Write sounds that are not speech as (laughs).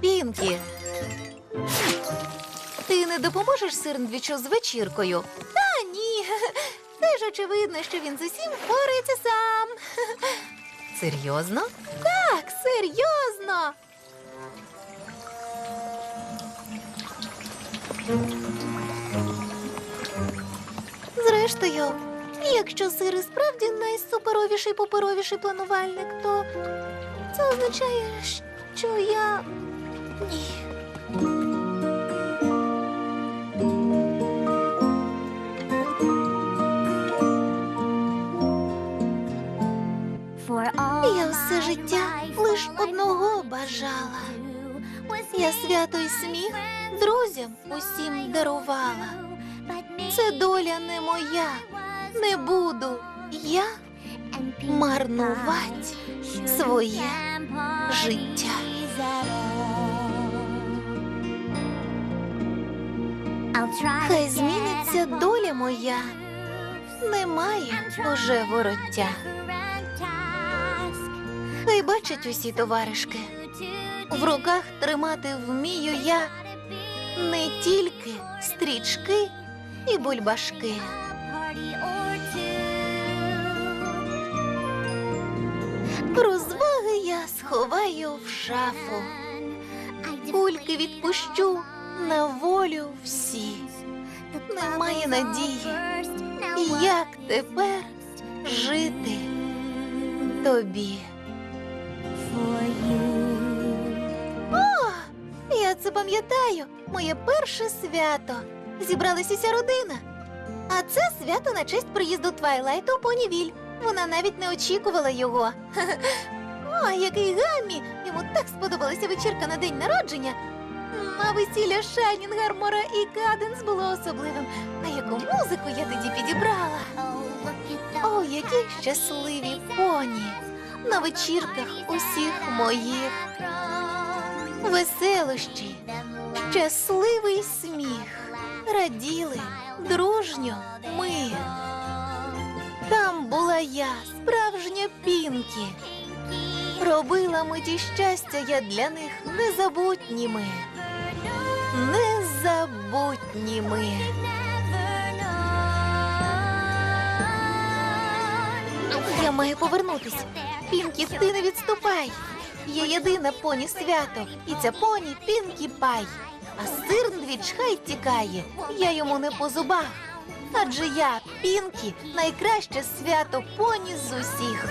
Пінкі. Ти не допоможеш Сирндвічу з вечіркою? Та ні. Це ж очевидно, що він з усім впорається сам. Серйозно? Так, серйозно. Зрештою, якщо сир справді найсуперовіший паперовіший планувальник, то це означає, що я. Ні. Я все життя лиш одного бажала. Я свято й сміх друзям усім дарувала. Це доля не моя, не буду я марнувати своє життя. Хай зміниться доля моя, немає уже вороття. Хай бачать усі товаришки. В руках тримати вмію я не тільки стрічки і бульбашки. Розваги я сховаю в шафу, кульки відпущу на волю всі. Немає надії, як тепер жити тобі. О, я це пам'ятаю. Моє перше свято. Зібралась уся родина. А це свято на честь приїзду Твайлайту у Понівіль. Вона навіть не очікувала його. (laughs) О, який гаммі! Йому так сподобалася вечірка на день народження. А весілля Шайнінг, Гармора і Каденс було особливим. А яку музику я тоді підібрала? О, які щасливі поні на вечірках усіх моїх. Веселощі, щасливий сміх, раділи дружньо я, справжня пінкі. Робила миті щастя я для них незабутніми. Незабутніми. Я маю повернутись. Пінкі, ти не відступай. Є єдине поні свято, і це поні Пінкі Пай. А Сирндвіч хай тікає, я йому не по зубах. Адже я, Пінкі, найкраще свято поні з усіх.